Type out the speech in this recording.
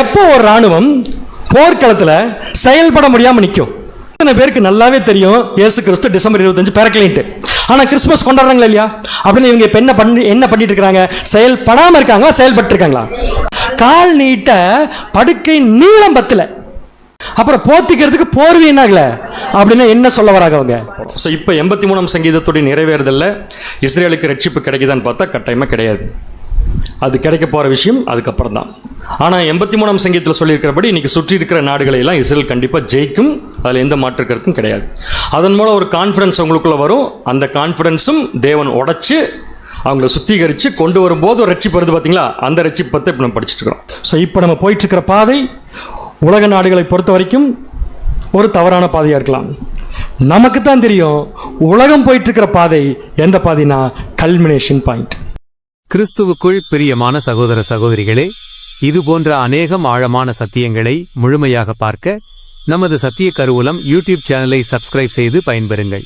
எப்போ ஒரு ராணுவம் போர்க்களத்தில் செயல்பட முடியாமல் நிற்கும் இத்தனை பேருக்கு நல்லாவே தெரியும் இயேசு கிறிஸ்து டிசம்பர் இருபத்தஞ்சு பிறக்கலின்ட்டு. ஆனால் கிறிஸ்மஸ் கொண்டாடுறாங்களா இல்லையா? அப்படின்னு இவங்க இப்போ என்ன பண்ணி என்ன பண்ணிட்டு இருக்காங்க? செயல்படாமல் இருக்காங்களா? செயல்பட்டு இருக்காங்களா? கால் நீட்ட படுக்கை நீளம் பத்தல. அப்புறம் போத்திக்கிறதுக்கு போர்வை என்னாகல அப்படின்னு என்ன சொல்ல வராங்க அவங்க? ஸோ இப்போ எண்பத்தி மூணாம் சங்கீதத்துடைய நிறைவேறுதல்ல. இஸ்ரேலுக்கு ரட்சிப்பு கிடைக்குதான்னு பார்த்தா கட்டாயமாக கிடையாது. அது கிடைக்க போகிற விஷயம் அதுக்கப்புறம் தான் ஆனால் எண்பத்தி மூணாம் சங்கீதத்தில் சொல்லியிருக்கிறபடி இன்னைக்கு சுற்றி இருக்கிற நாடுகளை எல்லாம் இஸ்ரேல் கண்டிப்பாக ஜெயிக்கும். அதில் எந்த மாற்று கருத்தும் கிடையாது. அதன் மூலம் ஒரு கான்ஃபிடன்ஸ் உங்களுக்குள்ள வரும். அந்த கான்ஃபிடன்ஸும் தேவன் உடைச்சு அவங்கள சுத்திகரித்து கொண்டு வரும்போது ஒரு ரட்சிப்பு வருது பார்த்தீங்களா அந்த ரட்சிப்பத்தை இப்போ நம்ம படிச்சுட்டு இருக்கிறோம். ஸோ இப்போ நம்ம போயிட்டு இருக்கிற பாதை உலக நாடுகளை பொறுத்த வரைக்கும் ஒரு தவறான பாதையாக இருக்கலாம். நமக்கு தான் தெரியும் உலகம் போயிட்டு இருக்கிற பாதை எந்த பாதைனா கல்மினேஷன் பாயிண்ட் கிறிஸ்துவுக்குள் பிரியமான சகோதர சகோதரிகளே இது போன்ற அநேகம் ஆழமான சத்தியங்களை முழுமையாக பார்க்க நமது சத்திய கருவூலம் யூடியூப் சேனலை சப்ஸ்கிரைப் செய்து பயன்பெறுங்கள்.